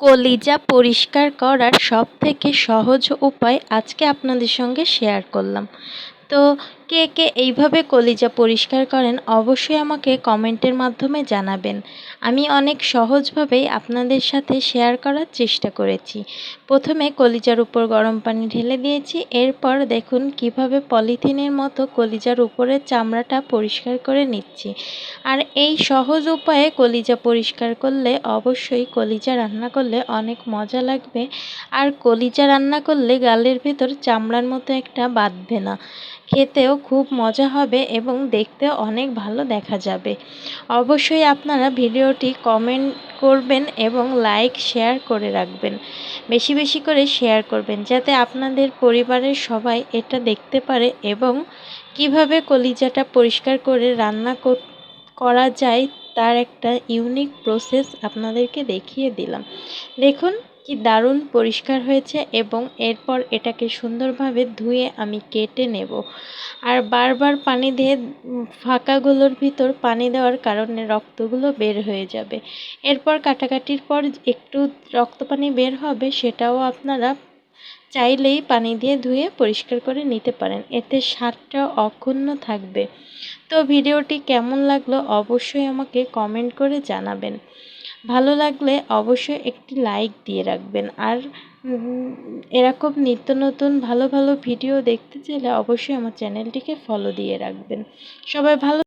কলিজা পরিষ্কার করার সব থেকে সহজ উপায় আজকে আপনাদের সঙ্গে শেয়ার করলাম। তো কে কে এইভাবে কলিজা পরিষ্কার করেন অবশ্যই আমাকে কমেন্টের মাধ্যমে জানাবেন। আমি অনেক সহজভাবেই আপনাদের সাথে শেয়ার করার চেষ্টা করেছি। প্রথমে কলিজার উপর গরম পানি ঢেলে দিয়েছি, এরপর দেখুন কীভাবে পলিথিনের মতো কলিজার উপরের চামড়াটা পরিষ্কার করে নিচ্ছি। আর এই সহজ উপায়ে কলিজা পরিষ্কার করলে অবশ্যই কলিজা রান্না করলে অনেক মজা লাগবে। আর কলিজা রান্না করলে গালের ভেতর চামড়ার মতো একটা বাঁধবে না। খেতেও খুব মজা হবে এবং দেখতে অনেক ভালো দেখা যাবে। অবশ্যই আপনারা ভিডিওটি কমেন্ট করবেন এবং লাইক, শেয়ার করে রাখবেন। বেশি বেশি করে শেয়ার করবেন যাতে আপনাদের পরিবারের সবাই এটা দেখতে পারে এবং কীভাবে কলিজাটা পরিষ্কার করে রান্না করা যায় তার একটা ইউনিক প্রসেস আপনাদেরকে দেখিয়ে দিলাম। দেখুন কি দারুণ পরিষ্কার হয়েছে এবং এরপর এটাকে সুন্দরভাবে ধুয়ে আমি কেটে নেব। আর বারবার পানি দিয়ে ফাঁকাগুলোর ভিতর পানি দেওয়ার কারণে রক্তগুলো বের হয়ে যাবে। এরপর কাটাকাটির পর একটু রক্ত পানি বের হবে সেটাও আপনারা চাইলেই পানি দিয়ে ধুয়ে পরিষ্কার করে নিতে পারেন। এতে স্বাদটা অক্ষুণ্ণ থাকবে। তো ভিডিওটি কেমন লাগল অবশ্যই আমাকে কমেন্ট করে জানাবেন। ভালো লাগলে অবশ্যই একটি লাইক দিয়ে রাখবেন। আর এরকম নিত্য নতুন ভালো ভালো ভিডিও দেখতে চাইলে অবশ্যই আমার চ্যানেলটিকে ফলো দিয়ে রাখবেন। সবাই ভালো